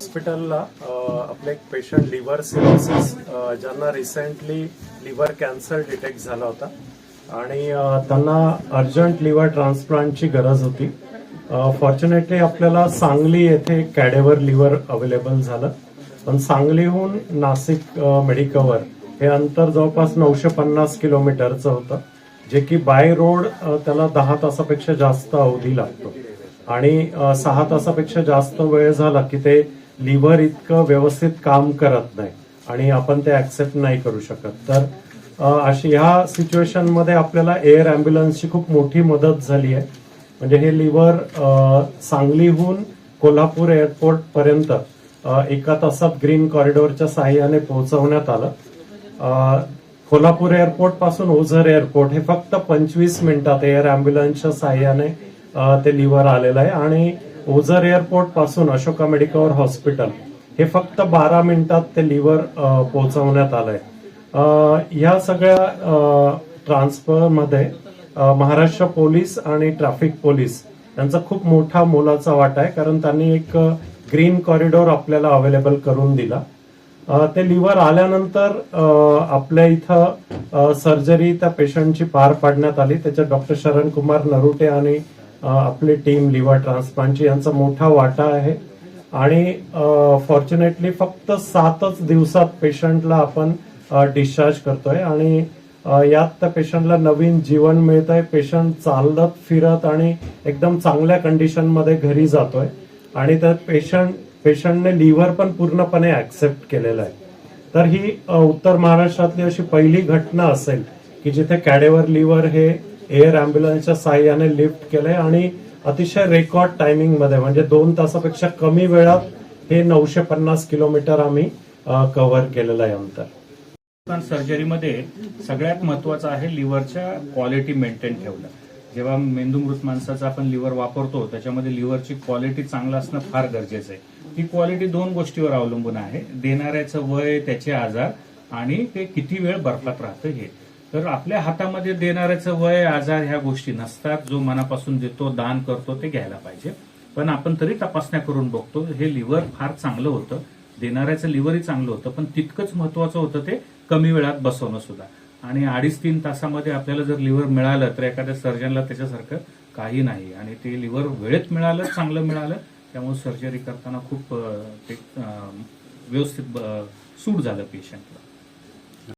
हॉस्पिटलला आपले एक पेशंट लिव्हर सिरोसिस ज्यांना रिसेंटली लिव्हर कॅन्सर डिटेक्ट झाला होता. आणि त्यांना अर्जंट लिव्हर ट्रान्सप्लांटची गरज होती. फॉर्च्युनेटली आपल्याला सांगली येथे कॅडेवर लिव्हर अवेलेबल झालं. पण सांगलीहून नाशिक मेडिकवर हे अंतर जवळपास नऊशे पन्नास किलोमीटरचं होतं. जे की बाय रोड त्याला दहा तासापेक्षा जास्त अवधी लागतो. आणि सहा तासापेक्षा जास्त वेळ झाला की ते लिव्हर इतकं व्यवस्थित काम करत नाही आणि आपण ते ऍक्सेप्ट नाही करू शकत. तर अशी ह्या सिच्युएशनमध्ये आपल्याला एअर अँब्युलन्सची खूप मोठी मदत झाली आहे. म्हणजे हे लिव्हर सांगलीहून कोल्हापूर एअरपोर्ट पर्यंत एका तासात ग्रीन कॉरिडॉरच्या साह्याने पोहोचवण्यात आलं. कोल्हापूर एअरपोर्टपासून ओझर एअरपोर्ट. हे फक्त पंचवीस मिनिटात एअर अँब्युलन्सच्या साह्याने ते लिव्हर आलेलं आहे. आणि ओझर एअरपोर्टपासून अशोका मेडिकल हॉस्पिटल हे फक्त बारा मिनिटात ते लिव्हर पोहोचवण्यात आलंय. ह्या सगळ्या ट्रान्सफरमध्ये महाराष्ट्र पोलीस आणि ट्रॅफिक पोलीस यांचा खूप मोठा मोलाचा वाटा आहे. कारण त्यांनी एक ग्रीन कॉरिडॉर आपल्याला अवेलेबल करून दिला. ते लिव्हर आल्यानंतर आपल्या इथं सर्जरी त्या पेशंटची पार पाडण्यात आली. त्याच्यात डॉक्टर शरण कुमार नरुटे आणि आपली टीम लिव्हर ट्रान्सप्लांटची यांचा मोठा वाटा आहे. आणि फॉर्च्युनेटली फक्त सातच दिवसात पेशंटला आपण डिस्चार्ज करतोय. आणि यात त्या पेशंटला नवीन जीवन मिळत आहे पेशंट चालत फिरत आणि एकदम चांगल्या कंडिशनमध्ये घरी जातोय. आणि त्या पेशंट पेशंटने लिव्हर पण पूर्णपणे ऍक्सेप्ट केलेलं आहे. तर ही उत्तर महाराष्ट्रातली अशी पहिली घटना असेल की जिथे कॅडेवर लिव्हर हे एअर अँब्युलन्सच्या साह्याने लिफ्ट केलंय आणि अतिशय रेकॉर्ड टायमिंगमध्ये म्हणजे दोन तासापेक्षा कमी वेळात हे नऊशे पन्नास किलोमीटर आम्ही कव्हर केलेलं आहे अंतर. सर्जरीमध्ये सगळ्यात महत्वाचं आहे लिव्हरच्या क्वालिटी मेंटेन ठेवणं. जेव्हा मेंदूमृत माणसाचा आपण लिव्हर वापरतो त्याच्यामध्ये लिव्हरची क्वालिटी चांगलं असणं फार गरजेचं आहे. ती क्वालिटी दोन गोष्टीवर अवलंबून आहे. देणाऱ्याचं वय त्याचे आजार आणि ते किती वेळ बर्फात राहतं हे. तर आपल्या हातामध्ये देणाऱ्याचं वय आजार ह्या गोष्टी नसतात. जो मनापासून देतो दान करतो ते घ्यायला पाहिजे. पण आपण तरी तपासण्या करून बघतो. हे लिव्हर फार चांगलं होतं. देणाऱ्याचं लिव्हरही चांगलं होतं. पण तितकंच महत्वाचं होतं ते कमी वेळात बसवणं सुद्धा. आणि अडीच तीन तासामध्ये आपल्याला जर लिव्हर मिळालं तर एखाद्या सर्जनला त्याच्यासारखं काही नाही. आणि ते लिव्हर वेळेत मिळालं चांगलं मिळालं त्यामुळे सर्जरी करताना खूप ते व्यवस्थित सूट झालं पेशंटला